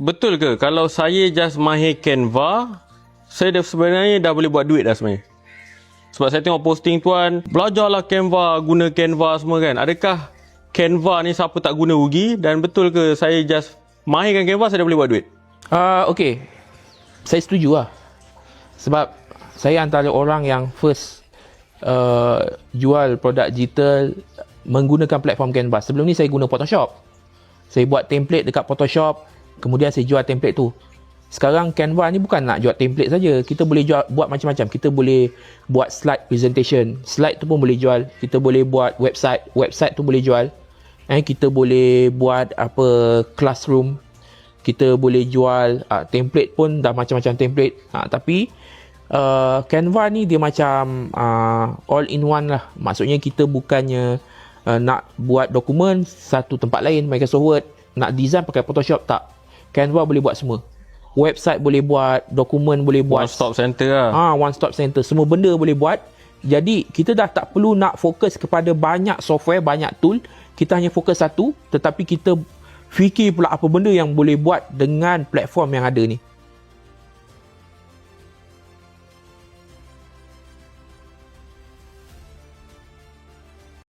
Betul ke kalau saya just mahir Canva, saya dah sebenarnya dah boleh buat duit dah sebenarnya. Sebab saya tengok posting tuan, belajarlah Canva, guna Canva semua kan. Adakah Canva ni siapa tak guna rugi dan betul ke saya just mahirkan Canva saya dah boleh buat duit? Uh, okay. Saya setuju lah. Sebab saya antara orang yang first uh, jual produk digital menggunakan platform Canva. Sebelum ni saya guna Photoshop. Saya buat template dekat Photoshop. Kemudian saya jual template tu. Sekarang Canva ni bukan nak jual template saja. Kita boleh jual, buat macam-macam. Kita boleh buat slide presentation. Slide tu pun boleh jual. Kita boleh buat website. Website tu boleh jual. Eh, kita boleh buat apa classroom. Kita boleh jual uh, template pun dah macam-macam template. Uh, tapi uh, Canva ni dia macam uh, all in one lah. Maksudnya kita bukannya uh, nak buat dokumen satu tempat lain Microsoft Word. Nak design pakai Photoshop tak. Canva boleh buat semua. Website boleh buat, dokumen boleh buat. One stop center lah. Ah, one stop center. Semua benda boleh buat. Jadi kita dah tak perlu nak fokus kepada banyak software, banyak tool. Kita hanya fokus satu, tetapi kita fikir pula apa benda yang boleh buat dengan platform yang ada ni.